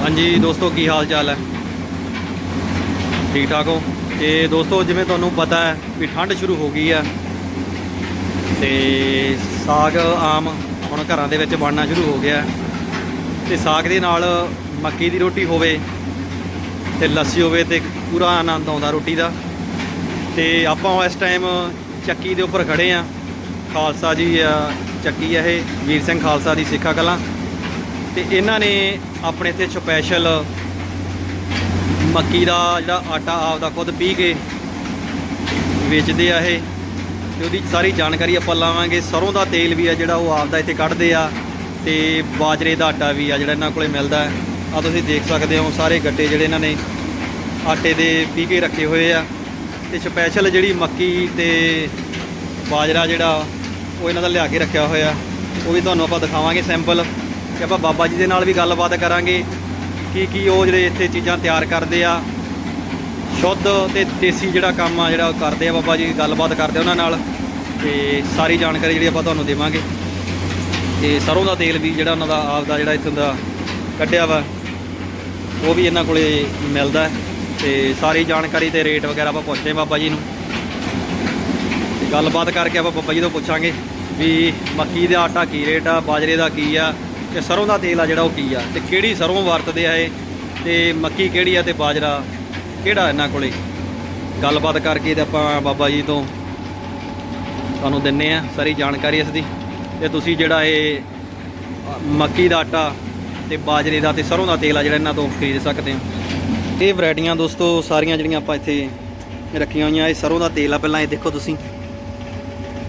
ਹਾਂਜੀ ਦੋਸਤੋ, ਕੀ ਹਾਲ ਚਾਲ ਹੈ? ਠੀਕ ਠਾਕ ਹੋ? ਤੇ ਦੋਸਤੋ, ਜਿਵੇਂ ਤੁਹਾਨੂੰ ਪਤਾ ਹੈ ਵੀ ਠੰਡ ਸ਼ੁਰੂ ਹੋ ਗਈ ਆ ਤੇ ਸਾਗ ਆਮ ਹੁਣ ਘਰਾਂ ਦੇ ਵਿੱਚ ਬਣਨਾ ਸ਼ੁਰੂ ਹੋ ਗਿਆ ਤੇ ਸਾਗ ਦੇ ਨਾਲ ਮੱਕੀ ਦੀ ਰੋਟੀ ਹੋਵੇ ਤੇ ਲੱਸੀ ਹੋਵੇ ਤੇ ਪੂਰਾ ਆਨੰਦ ਆਉਂਦਾ ਰੋਟੀ ਦਾ। ਤੇ ਆਪਾਂ ਇਸ ਟਾਈਮ ਚੱਕੀ ਦੇ ਉੱਪਰ ਖੜੇ ਆ ਖਾਲਸਾ ਜੀ ਆ ਚੱਕੀ ਹੈ ਇਹ, ਵੀਰ ਸਿੰਘ ਖਾਲਸਾ ਦੀ ਸਿੱਖਾ ਕਲਾਂ। ਤੇ ਇਹਨਾਂ ਨੇ ਆਪਣੇ ਇੱਥੇ ਸਪੈਸ਼ਲ ਮੱਕੀ ਦਾ ਜਿਹੜਾ ਆਟਾ ਆਪਦਾ ਖੁਦ ਪੀ ਕੇ ਵੇਚਦੇ ਆ ਇਹ ਤੇ ਉਹਦੀ ਸਾਰੀ ਜਾਣਕਾਰੀ ਆਪਾਂ ਲਾਵਾਂਗੇ। ਸਰੋਂ ਦਾ ਤੇਲ ਵੀ ਆ ਜਿਹੜਾ ਉਹ ਆਪਦਾ ਇੱਥੇ ਕੱਢਦੇ ਆ ਤੇ ਬਾਜਰੇ ਦਾ ਆਟਾ ਵੀ ਆ ਜਿਹੜਾ ਇਹਨਾਂ ਕੋਲੇ ਮਿਲਦਾ ਹੈ। ਆ ਤੁਸੀਂ ਦੇਖ ਸਕਦੇ ਹੋ ਸਾਰੇ ਗੱਟੇ ਜਿਹੜੇ ਇਹਨਾਂ ਨੇ ਆਟੇ ਦੇ ਪੀ ਕੇ ਰੱਖੇ ਹੋਏ ਆ। ਤੇ ਸਪੈਸ਼ਲ ਜਿਹੜੀ ਮੱਕੀ ਤੇ ਬਾਜਰਾ ਜਿਹੜਾ ਉਹ ਇਹਨਾਂ ਦਾ ਲਿਆ ਕੇ ਰੱਖਿਆ ਹੋਇਆ। ਉਹ ਵੀ ਤੁਹਾਨੂੰ ਆਪਾਂ ਦਿਖਾਵਾਂਗੇ ਸੈਂਪਲ ਤੇ ਆਪਾਂ ਬਾਬਾ ਜੀ ਦੇ ਨਾਲ ਵੀ ਗੱਲਬਾਤ ਕਰਾਂਗੇ ਕੀ ਕੀ ਉਹ ਜਿਹੜੇ ਇੱਥੇ ਚੀਜ਼ਾਂ ਤਿਆਰ ਕਰਦੇ ਆ। ਸ਼ੁੱਧ ਤੇ ਦੇਸੀ ਜਿਹੜਾ ਕੰਮ ਆ, ਜਿਹੜਾ ਉਹ ਕਰਦੇ ਆ ਬਾਬਾ ਜੀ, ਗੱਲਬਾਤ ਕਰਦੇ ਉਹਨਾਂ ਨਾਲ। ਤੇ ਸਾਰੀ ਜਾਣਕਾਰੀ ਜਿਹੜੀ ਆਪਾਂ ਤੁਹਾਨੂੰ ਦੇਵਾਂਗੇ। ਤੇ ਸਰੋਂ ਦਾ ਤੇਲ ਵੀ ਜਿਹੜਾ ਉਹਨਾਂ ਦਾ ਆਪ ਦਾ ਜਿਹੜਾ ਇੱਥੋਂ ਦਾ ਕੱਢਿਆ ਵਾ, ਉਹ ਵੀ ਇਹਨਾਂ ਕੋਲੇ ਮਿਲਦਾ। ਹੈ ਤੇ ਸਾਰੀ ਜਾਣਕਾਰੀ ਤੇ ਰੇਟ ਵਗੈਰਾ ਆਪਾਂ ਪੁੱਛਦੇ ਹਾਂ ਬਾਬਾ ਜੀ ਨੂੰ। ਤੇ ਗੱਲਬਾਤ ਕਰਕੇ ਆਪਾਂ ਬਾਬਾ ਜੀ ਤੋਂ ਪੁੱਛਾਂਗੇ ਵੀ ਮੱਕੀ ਦਾ ਆਟਾ ਕੀ ਰੇਟ ਆ, ਬਾਜਰੇ ਦਾ ਕੀ ਆ ਤੇ ਸਰੋਂ ਦਾ ਤੇਲ ਆ ਜਿਹੜਾ ਉਹ ਕੀ ਆ ਤੇ ਕਿਹੜੀ ਸਰੋਂ ਵਰਤਦੇ ਆ ਇਹ ਤੇ ਮੱਕੀ ਕਿਹੜੀ ਆ ਤੇ ਬਾਜਰਾ ਕਿਹੜਾ ਇਹਨਾਂ ਕੋਲੇ? ਗੱਲਬਾਤ ਕਰਕੇ ਤੇ ਆਪਾਂ ਬਾਬਾ ਜੀ ਤੋਂ ਤੁਹਾਨੂੰ ਦਿੰਨੇ ਆ ਸਾਰੀ ਜਾਣਕਾਰੀ ਇਸ ਦੀ। ਤੇ ਤੁਸੀਂ ਜਿਹੜਾ ਇਹ ਮੱਕੀ ਦਾ ਆਟਾ ਤੇ ਬਾਜਰੇ ਦਾ ਤੇ ਸਰੋਂ ਦਾ ਤੇਲ ਆ ਜਿਹੜਾ ਇਹਨਾਂ ਤੋਂ ਖਰੀਦ ਸਕਦੇ ਹੋ। ਇਹ ਵੈਰਾਈਟੀਆਂ ਦੋਸਤੋ ਸਾਰੀਆਂ ਜਿਹੜੀਆਂ ਆਪਾਂ ਇੱਥੇ ਰੱਖੀਆਂ ਹੋਈਆਂ, ਇਹ ਸਰੋਂ ਦਾ ਤੇਲ ਆ ਪਹਿਲਾਂ ਇਹ ਦੇਖੋ ਤੁਸੀਂ।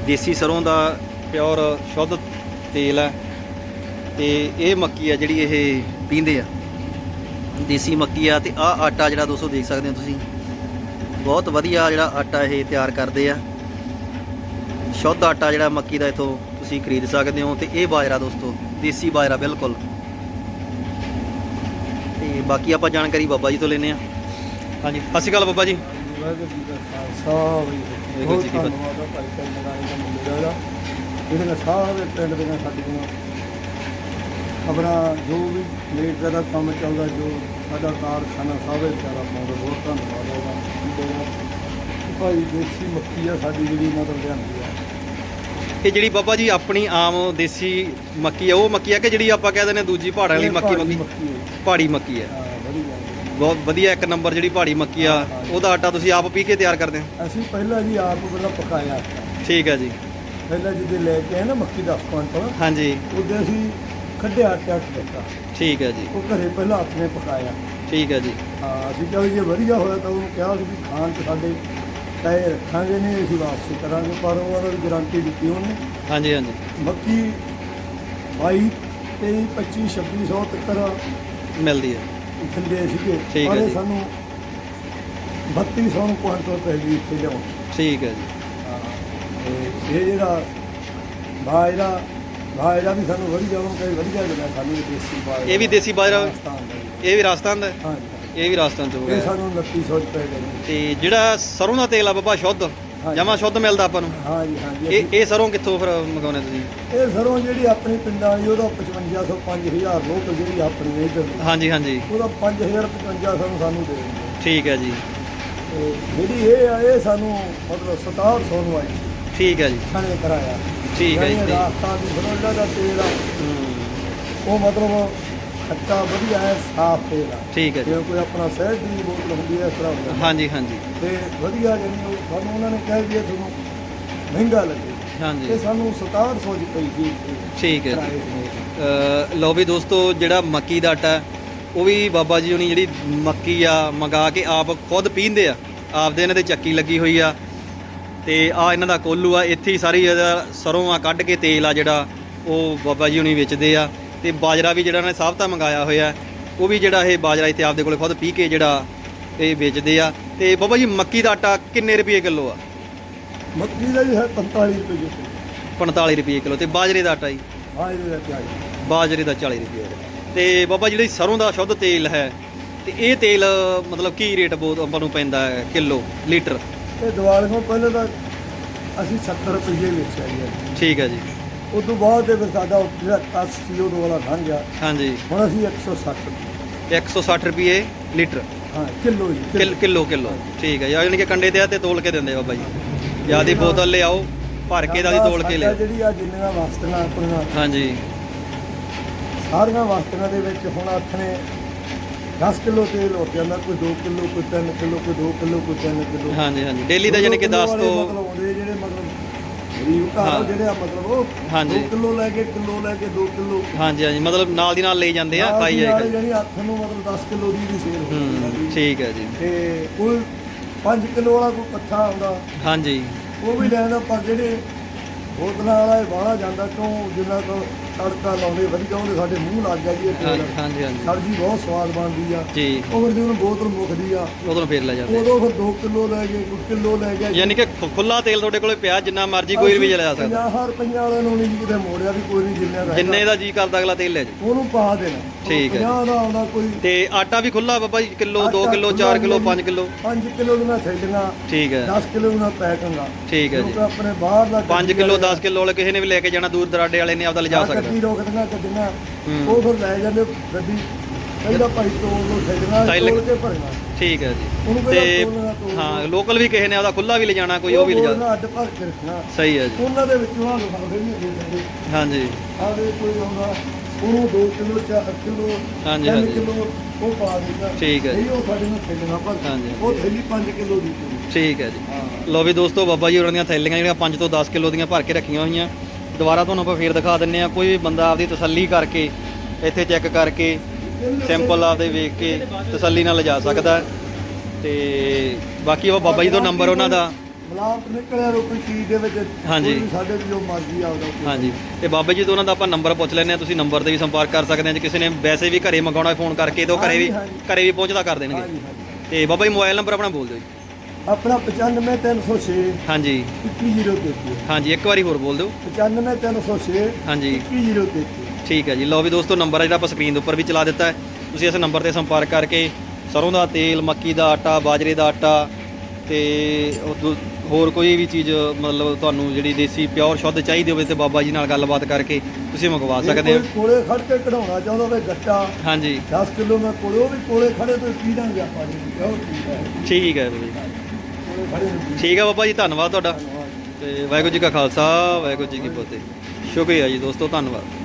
ਦੇਸੀ ਸਰੋਂ ਦਾ ਪਿਓਰ ਸ਼ੁੱਧ ਤੇਲ ਹੈ ਤੇ ਇਹ ਮੱਕੀ ਆ ਜਿਹੜੀ ਇਹ ਪੀਂਦੇ ਆ। ਦੇਸੀ ਮੱਕੀ ਆ ਤੇ ਆਹ ਆਟਾ ਜਿਹੜਾ ਦੋਸਤੋ ਦੇਖ ਸਕਦੇ ਹੋ ਤੁਸੀਂ। ਬਹੁਤ ਵਧੀਆ ਜਿਹੜਾ ਆਟਾ ਇਹ ਤਿਆਰ ਕਰਦੇ ਆ। ਸ਼ੁੱਧ ਆਟਾ ਜਿਹੜਾ ਮੱਕੀ ਦਾ ਇਥੋਂ ਤੁਸੀਂ ਖਰੀਦ ਸਕਦੇ ਹੋ ਤੇ ਇਹ ਬਾਜਰਾ ਦੋਸਤੋ ਦੇਸੀ ਬਾਜਰਾ ਬਿਲਕੁਲ। ਤੇ ਬਾਕੀ ਆਪਾਂ ਜਾਣਕਾਰੀ ਬਾਬਾ ਜੀ ਤੋਂ ਲੈਨੇ ਆ। ਹਾਂਜੀ ਸਤਿ ਸ਼੍ਰੀ ਅਕਾਲ ਬਾਬਾ ਜੀ। ਵਾਹਿਗੁਰੂ ਜੀ ਖਾਲਸਾ ਵਾਹਿਗੁਰੂ ਜੀ ਕੀ ਫਤਿਹ। ਦਾ ਦਾ ਇਹਦੇ ਨਾਲ ਸਾਰੇ ਪਿੰਡ ਦੀਆਂ ਸਾਡੀਆਂ ਖਬਰਾਂ ਜੋ ਵੀ ਲੇਟ ਦਾ ਕੰਮ ਚੱਲਦਾ ਜੋ ਸਾਡਾ ਕਾਰਖਾਨਾ ਸਾਰੇ ਸਾਰਾ ਪਾਉਂਦਾ ਬਹੁਤ ਧੰਨਵਾਦ ਆ ਉਹਦਾ ਭਾਈ ਦੇਸੀ ਮੱਕੀ ਆ ਸਾਡੀ ਜਿਹੜੀ ਮਤਲਬ ਲਿਆਂਦੀ ਆ। ਇਹ ਜਿਹੜੀ ਬਾਬਾ ਜੀ ਆਪਣੀ ਆਮ ਦੇਸੀ ਮੱਕੀ ਆ ਉਹ ਮੱਕੀ ਆ ਕਿ ਜਿਹੜੀ ਆਪਾਂ ਕਹਿੰਦੇ ਨੇ ਦੂਜੀ ਪਹਾੜਾਂ ਵਾਲੀ ਮੱਕੀ ਮੱਕੀ? ਪਹਾੜੀ ਮੱਕੀ ਆ ਬਹੁਤ ਵਧੀਆ ਇੱਕ ਨੰਬਰ ਜਿਹੜੀ ਪਹਾੜੀ ਮੱਕੀ ਆ ਉਹਦਾ ਆਟਾ ਤੁਸੀਂ ਆਪ ਪੀ ਕੇ ਤਿਆਰ ਕਰਦੇ ਹੋ? ਅਸੀਂ ਪਹਿਲਾਂ ਜੀ ਆਪ ਪਹਿਲਾਂ ਪਕਾਇਆ। ਠੀਕ ਹੈ ਜੀ। ਪਹਿਲਾਂ ਜਿਹਦੇ ਲੈ ਕੇ ਆਏ ਨਾ ਮੱਕੀ ਦਾ ਕੁਆਂਟਲ ਹਾਂਜੀ। ਉਹਦੇ ਅਸੀਂ ਕੱਢਿਆ ਆਟਾ ਦਿੱਤਾ। ਠੀਕ ਹੈ ਜੀ। ਉਹ ਘਰੇ ਪਹਿਲਾਂ ਹੱਥ ਨੇ ਪਕਾਇਆ। ਠੀਕ ਹੈ ਜੀ। ਹਾਂ ਅਸੀਂ ਕਿਹਾ ਵੀ ਜੇ ਵਧੀਆ ਹੋਇਆ ਤਾਂ ਉਹਨੂੰ ਕਿਹਾ ਸੀ ਵੀ ਖਾਣ 'ਚ ਸਾਡੇ ਤੈ ਰੱਖਾਂਗੇ ਨਹੀਂ ਅਸੀਂ ਵਾਪਸੀ ਕਰਾਂਗੇ ਪਰ ਉਹਨਾਂ ਦੀ ਗਾਰੰਟੀ ਦਿੱਤੀ ਉਹਨੇ। ਹਾਂਜੀ ਹਾਂਜੀ। ਮੱਕੀ 22 23 25 2600 ਤੱਕ ਮਿਲਦੀ ਹੈ। ਦਿੰਦੇ ਸੀਗੇ। ਠੀਕ ਹੈ ਜੀ। ਸਾਨੂੰ 3200 ਨੂੰ ਕੁਆਂਟਲ ਪੈ ਗਈ ਇੱਥੇ ਲਿਆਉਣ। ਠੀਕ ਹੈ ਜੀ। ਹਾਂ ਤੇ ਇਹ ਜਿਹੜਾ ਬਾਜਰਾ ਬਾਜਰਾ ਵੀ ਸਾਨੂੰ ਵਧੀਆ ਉਹਨੂੰ ਕਹੇ ਵਧੀਆ ਜਿਹੜਾ ਸਾਨੂੰ ਇਹ ਦੇਸੀ ਬਾਜਰਾ। ਇਹ ਵੀ ਦੇਸੀ ਬਾਜਰਾ? ਰਾਜਸਥਾਨ ਦਾ ਜੀ। ਇਹ ਵੀ ਰਾਜਸਥਾਨ ਦਾ? ਹੈ? ਇਹ ਵੀ ਰਾਜਸਥਾਨ ਤੋਂ ਇਹ ਹੈ ਸਾਨੂੰ 2900 ਚ ਪੈ ਗਿਆ ਜੀ। ਤੇ ਜਿਹੜਾ ਸਰੋਂ ਦਾ ਤੇਲ ਆ ਬਾਬਾ ਸ਼ੁੱਧ? ਹਾਂਜੀ। ਜਮਾ ਸ਼ੁੱਧ ਮਿਲਦਾ ਆਪਾਂ ਨੂੰ? ਹਾਂਜੀ ਹਾਂਜੀ। ਇਹ ਇਹ ਸਰੋਂ ਕਿੱਥੋਂ ਫਿਰ ਮੰਗਾਉਣੇ ਤੁਸੀਂ? ਇਹ ਸਰੋਂ ਜਿਹੜੀ ਆਪਣੀ ਪਿੰਡਾਂ ਦੀ ਉਹਦਾ 5500 5000 ਲੋਕ ਜਿਹੜੀ ਆਪਣੀ ਹੈ ਇੱਧਰ ਦੀ, ਹਾਂਜੀ ਹਾਂਜੀ। ਉਹਦਾ 5000 5500 ਨੂੰ ਸਾਨੂੰ ਦੇ ਦਿੰਦੇ। ਠੀਕ ਹੈ ਜੀ। ਤੇ ਜਿਹੜੀ ਇਹ ਆ ਇਹ ਸਾਨੂੰ ਮਤਲਬ 6700 ਨੂੰ ਆਈ। ਠੀਕ ਹੈ ਜੀ। ਖਾਣੇ ਕਰਾਇਆ। ਠੀਕ ਹੈ ਜੀ, ਠੀਕ। ਦੀ ਸਰੋਂ ਦਾ ਤੇਲ ਆ। ਹੂੰ, ਉਹ ਮਤਲਬ ਖੱਟਾ ਵਧੀਆ ਹੈ ਸਾਫ਼ ਤੇਲ ਆ। ਠੀਕ ਹੈ ਜੀ। ਜਿਵੇਂ ਕੋਈ ਆਪਣਾ ਸ਼ਹਿਦ ਦੀ ਬੋਤਲ ਹੁੰਦੀ ਹੈ ਇਸ ਤਰ੍ਹਾਂ ਹੁੰਦਾ। ਹਾਂਜੀ ਹਾਂਜੀ। ਤੇ ਵਧੀਆ ਜਿਹੜੀ ਉਹ ਸਾਨੂੰ ਉਹਨਾਂ ਨੇ ਕਹਿ ਇਹ ਤੁਹਾਨੂੰ ਮਹਿੰਗਾ ਲੱਗੇ। ਹਾਂਜੀ। ਤੇ ਸਾਨੂੰ 6700 ਦੀ ਪਈ ਸੀ। ਠੀਕ ਹੈ ਜੀ। ਅ, ਲਓ ਵੀ ਦੋਸਤੋ ਜਿਹੜਾ ਮੱਕੀ ਦਾ ਆਟਾ ਹੈ, ਉਹ ਵੀ ਬਾਬਾ ਜੀ ਹੁਣੀ ਜਿਹੜੀ ਮੱਕੀ ਆ ਮੰਗਾ ਕੇ ਆਪ ਖੁਦ ਪੀਂਦੇ ਆ। ਆਪਦੇ ਇਹਨਾਂ ਦੇ ਚੱਕੀ ਲੱਗੀ ਹੋਈ ਆ। ਤੇ ਆ ਇਹਨਾਂ ਦਾ ਕੋਲੂ ਆ ਇੱਥੇ ਹੀ ਸਾਰੀ ਸਰੋਂ ਆ ਕੱਢ ਕੇ ਤੇਲ ਆ ਜਿਹੜਾ ਉਹ ਬਾਬਾ ਜੀ ਹੁਣੀ ਵੇਚਦੇ ਆ। ਤੇ ਬਾਜਰਾ ਵੀ ਜਿਹੜਾ ਨੇ ਸਾਬਤਾ ਮੰਗਾਇਆ ਹੋਇਆ ਉਹ ਵੀ ਜਿਹੜਾ ਇਹ ਬਾਜਰਾ ਇੱਥੇ ਆਪਦੇ ਕੋਲੇ ਖੁਦ ਪੀ ਕੇ ਜਿਹੜਾ ਇਹ ਵੇਚਦੇ ਆ। ਤੇ ਬਾਬਾ ਜੀ ਮੱਕੀ ਦਾ ਆਟਾ ਕਿੰਨੇ ਰੁਪਏ ਕਿਲੋ ਆ? ਮੱਕੀ ਦਾ ਜੀ ਹੈ 45 ਰੁਪਏ ਜੀ 45 ਰੁਪਏ ਕਿਲੋ ਤੇ ਬਾਜਰੇ ਦਾ ਆਟਾ ਜੀ? ਹਾਂ ਇਹਦੇ ਵਿੱਚ ਆਈ ਬਾਜਰੇ ਦਾ 40 ਰੁਪਏ। ਤੇ ਬਾਬਾ ਜਿਹੜੀ ਸਰੋਂ ਦਾ ਸ਼ੁੱਧ ਤੇਲ ਹੈ ਤੇ ਇਹ ਤੇਲ ਮਤਲਬ ਕੀ ਰੇਟ ਬਹੁਤ ਆਪਾਂ ਨੂੰ ਪੈਂਦਾ ਹੈ ਕਿਲੋ ਲੀਟਰ? ਇਹ ਦੀਵਾਲੀ ਤੋਂ ਪਹਿਲਾਂ ਤਾਂ ਅਸੀਂ 70 ਰੁਪਏ ਵੇਚਿਆ ਜੀ। ਠੀਕ ਹੈ ਜੀ। ਉਸ ਤੋਂ ਬਾਅਦ ਫਿਰ ਸਾਡਾ ਜਿਹੜਾ 10 ਸੀ ਉਦੋਂ ਵਾਲਾ ਲੰਘ ਗਿਆ। ਹਾਂਜੀ। ਹੁਣ ਅਸੀਂ 160 ਰੁਪਏ 160 ਰੁਪਏ ਲੀਟਰ। ਹਾਂ ਕਿਲੋ ਜੀ ਕਿਲ- ਕਿਲੋ ਕਿਲੋ ਠੀਕ ਹੈ ਯਾਨੀ ਕਿ ਕੰਡੇ ਤੇ ਆ ਤੇ ਤੋਲ ਕੇ ਦਿੰਦੇ ਬਾਬਾ ਜੀ। ਜਿਆਦੀ ਬੋਤਲ ਲਿਆਓ ਭਰ ਕੇ ਦਾ ਦੀ ਤੋਲ ਕੇ ਸਾਡਾ ਲਿਆਓ ਜਿਹੜੀ ਆ ਜਿੰਨੀਆਂ ਵਸਤਾਂ ਆਪਣੀਆਂ ਹਾਂਜੀ। ਸਾਰੀਆਂ ਵਸਤਾਂ ਦੇ ਵਿੱਚ ਹੁਣ ਆਪਣੇ 10 ਕਿਲੋ ਤੇਲ ਹੋ ਜਾਂਦਾ ਕੋਈ 2 ਕਿਲੋ ਕੋਈ 3 ਕਿਲੋ ਕੋਈ 2 ਕਿਲੋ ਕੋਈ 3 ਕਿਲੋ। ਹਾਂਜੀ ਹਾਂਜੀ। ਡੇਲੀ ਦਾ ਯਾਨੀ ਕਿ 10 ਤੋਂ ਮਤਲਬ ਆਉਂਦੇ ਜਿਹੜੇ ਮਤਲਬ ਗਰੀਬ ਘਰ। ਜਿਹੜੇ ਆ ਮਤਲਬ ਉਹ ਹਾਂਜੀ। 2 ਕਿਲੋ ਲੈ ਕੇ ਕਿਲੋ ਲੈ ਕੇ 2 ਕਿਲੋ। ਹਾਂਜੀ ਹਾਂਜੀ। ਮਤਲਬ ਨਾਲ ਦੀ ਨਾਲ ਲਈ ਜਾਂਦੇ ਆ ਖਾਈ ਜਾਏਗਾ ਜਿਹੜੀ ਹੱਥ ਨੂੰ ਮਤਲਬ 10 ਕਿਲੋ ਦੀ ਵੀ ਸੇਲ ਹੂੰ ਹੈ। ਠੀਕ ਹੈ ਜੀ। ਤੇ ਕੋਈ 5 ਕਿਲੋ ਵਾਲਾ ਕੋਈ ਇਕੱਠਾ ਆਉਂਦਾ ਹਾਂਜੀ। ਉਹ ਵੀ ਲੈਂਦਾ ਪਰ ਜਿਹੜੇ ਬੋਤਲਾਂ ਵਾਲਾ ਇਹ ਬਾਹਲਾ ਜਾਂਦਾ ਕਿਉਂ ਜਿੰਨਾ ਕੋ ਤੜਕਾ ਲਾਉਂਦੇ ਵਧੀਆ ਉਹਦੇ ਸਾਡੇ ਮੂੰਹ ਲੱਗ ਗਿਆ ਜੀ ਇਹ ਤੇਲ। ਹਾਂਜੀ ਹਾਂਜੀ ਸਬਜ਼ੀ ਬਹੁਤ ਸਵਾਦ ਬਣਦੀ ਆ। ਜੀ। ਉਹ ਫਿਰ ਜਦੋਂ ਬੋਤਲ ਮੁੱਕਦੀ ਆ ਉਦੋਂ ਫੇਰ ਲੈ ਜਾਂਦੇ। ਉਦੋਂ ਫਿਰ 2 ਕਿਲੋ ਲੈ ਗਏ ਕੋਈ ਕਿਲੋ ਲੈ ਗਏ। ਯਾਨੀ ਕਿ ਖੁੱਲਾ ਤੇਲ ਤੁਹਾਡੇ ਕੋਲੇ ਪਿਆ ਜਿੰਨਾ ਮਰਜ਼ੀ ਕੋਈ ਵੀ ਲਿਆ ਸਕਦਾ। 50 ਰੁਪਈਆ ਵਾਲੇ ਨੂੰ ਨਹੀਂ ਕਿਤੇ ਮੋੜਿਆ ਵੀ ਕੋਈ ਨਹੀਂ ਜਿੰਨੇ ਦਾ ਜਿੰਨੇ ਦਾ ਜੀ ਕਰਦਾ ਅਗਲਾ ਤੇਲ ਲੈ ਜੀ ਉਹਨੂੰ ਪਾ ਦੇਣਾ। ਠੀਕ ਹੈ। 50 ਦਾ ਆਉਂਦਾ ਕੋਈ ਤੇ ਆਟਾ ਵੀ ਖੁੱਲਾ ਬਾਬਾ ਜੀ ਕਿਲੋ 2 ਆਟਾ ਕਿਲੋ ਖੁੱਲਾ 4 ਕਿਲੋ ਵੀ 5 ਕਿਲੋ। 5 ਕਿਲੋ ਦੀਆਂ ਥੈਲੀਆਂ ਠੀਕ ਹੈ। 10 ਕਿਲੋ ਦੀਆਂ ਪੈਕਿੰਗਾਂ ਠੀਕ ਹੈ ਜੀ। ਆਪਣੇ ਬਾਹਰ ਦਾ 5 ਕਿਲੋ 10 ਕਿਲੋ ਵਾਲੇ ਕਿਸੇ ਨੇ ਵੀ ਲੈ ਕੇ ਜਾਣਾ ਦੂਰ ਦਰਾਡੇ ਵਾਲੇ ਨੇ ਆਪਦਾ ਲਿਜਾ ਸਕਦਾ ਗੱਡੀ ਰੋਕਦੀਆਂ ਗੱਡੀਆਂ। ਉਹ ਫਿਰ ਲੈ ਜਾਂਦੇ ਗੱਡੀ। ਕਹਿੰਦਾ ਭਾਈ ਤੋਲ ਲੋ ਥੈਲੀਆਂ ਥੈਲੇ- ਤੋਲ ਕੇ ਭਰਨਾ। ਠੀਕ ਹੈ ਉਹਨੂੰ ਜੀ ਤੇ ਹਾਂ ਲੋਕਲ ਵੀ ਕਿਸੇ ਨੇ ਆਪਦਾ ਖੁੱਲਾ ਵੀ ਲਿਜਾਣਾ ਕੋਈ ਉਹ ਵੀ ਲਿਜਾ ਬੋਲਣਾ ਅੱਡ ਭਰ ਕੇ ਰੱਖਣਾ। ਸਹੀ ਹੈ ਜੀ। ਉਹਨਾਂ ਦੇ ਵਿੱਚੋਂ ਆ ਲਫਾਫੇ ਵੀ ਦੇ ਦਿੰਦੇ ਹਾਂਜੀ। ਆਵੇ ਕੋਈ ਆਉਂਦਾ ਉਹਨੂੰ 2 ਕਿਲੋ 4 ਕਿਲੋ ਹਾਂਜੀ, 3 ਹਾਂਜੀ। ਕਿਲੋ ਉਹ ਪਾ ਦਿੰਦਾ। ਠੀਕ ਹੈ ਜੀ। ਉਹ ਸਾਡੇ ਨਾਲ ਥੈਲੀਆਂ ਭਰ ਹਾਂਜੀ। ਉਹ ਥੈਲੀ 5 ਕਿਲੋ ਦੀ। ਠੀਕ ਹੈ ਜੀ। ਲੋ ਵੀ ਦੋਸਤੋ ਬਾਬਾ ਜੀ ਹੋਰਾਂ ਦੀਆਂ ਥੈਲੀਆਂ ਜਿਹੜੀਆਂ 5 ਤੋਂ 10 ਕਿਲੋ ਦੀਆਂ ਭਰ ਕੇ ਰੱਖੀਆਂ ਹੋਈਆਂ। ਦੁਬਾਰਾ ਤੁਹਾਨੂੰ ਆਪਾਂ ਫੇਰ ਦਿਖਾ ਦਿੰਨੇ ਆ। ਕੋਈ ਵੀ ਬੰਦਾ ਆਪਦੀ ਤਸੱਲੀ ਕਰਕੇ ਇੱਥੇ ਚੈੱਕ ਕਰਕੇ ਸੈਂਪਲ ਆਪਦੇ ਵੇਖ ਕੇ ਤਸੱਲੀ ਨਾਲ ਲਿਜਾ ਸਕਦਾ ਹੈ। ਤੇ ਬਾਕੀ ਉਹ ਬਾਬਾ ਜੀ ਦਾ ਨੰਬਰ ਉਹਨਾਂ ਦਾ। ਮਲਾਪ ਨਿਕਲਿਆ ਰੋ ਕੋਈ ਚੀਜ਼ ਦੇ ਵਿੱਚ। ਹਾਂਜੀ। ਕੋਈ ਵੀ ਸਾਡੇ ਵੀ ਜੋ ਮਰਜ਼ੀ ਆਉਦਾ ਹਾਂਜੀ। ਤੇ ਬਾਬਾ ਜੀ ਤੋਂ ਉਹਨਾਂ ਦਾ ਆਪਾਂ ਨੰਬਰ ਪੁੱਛ ਲੈਂਦੇ ਆ ਤੁਸੀਂ ਨੰਬਰ ਤੇ ਵੀ ਸੰਪਰਕ ਕਰ ਸਕਦੇ ਆ ਜੇ ਕਿਸੇ ਨੇ ਵੈਸੇ ਵੀ ਘਰੇ ਮੰਗਾਉਣਾ ਫੋਨ ਕਰਕੇ ਤੇ ਉਹ ਘਰੇ ਵੀ ਹਾਂਜੀ, ਹਾਂਜੀ। ਘਰੇ ਵੀ ਪਹੁੰਚਦਾ ਕਰ ਦੇਣਗੇ। ਹਾਂਜੀ ਹਾਂਜੀ। ਤੇ ਬਾਬਾ ਜੀ ਮੋਬਾਈਲ ਨੰਬਰ ਆਪਣਾ ਬੋਲ ਦਿਓ ਜੀ। ਆਪਣਾ 95306 ਹਾਂਜੀ। 21033 ਹਾਂਜੀ ਇੱਕ ਵਾਰੀ ਹੋਰ ਬੋਲ ਦਿਓ। 95306 ਹਾਂਜੀ। 21033 ਠੀਕ ਹੈ ਜੀ। ਲਓ ਵੀ ਦੋਸਤੋ ਨੰਬਰ ਆ ਜਿਹੜਾ ਆਪਾਂ ਸਕਰੀਨ ਦੇ ਉੱਪਰ ਵੀ ਚਲਾ ਦਿੱਤਾ ਹੈ। ਤੁਸੀਂ ਇਸ ਨੰਬਰ ਤੇ ਸੰਪਰਕ ਕਰਕੇ ਸਰੋਂ ਦਾ ਤੇਲ ਮੱਕੀ ਦਾ ਆਟਾ ਬਾਜਰੇ ਦਾ ਆਟਾ ਤੇ ਹੋਰ ਕੋਈ ਵੀ ਚੀਜ਼ ਮਤਲਬ ਤੁਹਾਨੂੰ ਜਿਹੜੀ ਦੇਸੀ ਪਿਓਰ ਸ਼ੁੱਧ ਚਾਹੀਦੀ ਹੋਵੇ ਤੇ ਬਾਬਾ ਜੀ ਨਾਲ ਗੱਲਬਾਤ ਕਰਕੇ ਤੁਸੀਂ ਮੰਗਵਾ ਸਕਦੇ ਹੋ। ਕੋਲੇ ਖੜ ਕੇ ਕਢਾਉਣਾ ਚਾਹੁੰਦਾ ਹੋਵੇ ਗੱਟਾ ਹਾਂਜੀ। 10 ਕਿਲੋ ਮੈਂ ਕੋਲੇ ਉਹ ਵੀ ਕੋਲੇ ਖੜੇ ਤੋਂ ਪੀ ਦਾਂਗੇ ਆਪਾਂ ਜੀ। ਠੀਕ ਹੈ। ਠੀਕ ਹੈ ਬਾਬਾ ਜੀ। ਠੀਕ ਹੈ ਬਾਬਾ ਜੀ, ਧੰਨਵਾਦ ਤੁਹਾਡਾ। ਤੇ ਵਾਹਿਗੁਰੂ ਜੀ ਕਾ ਖਾਲਸਾ, ਵਾਹਿਗੁਰੂ ਜੀ ਕੀ ਫਤਿਹ। ਸ਼ੁਕਰੀਆ ਜੀ ਦੋਸਤੋ, ਧੰਨਵਾਦ।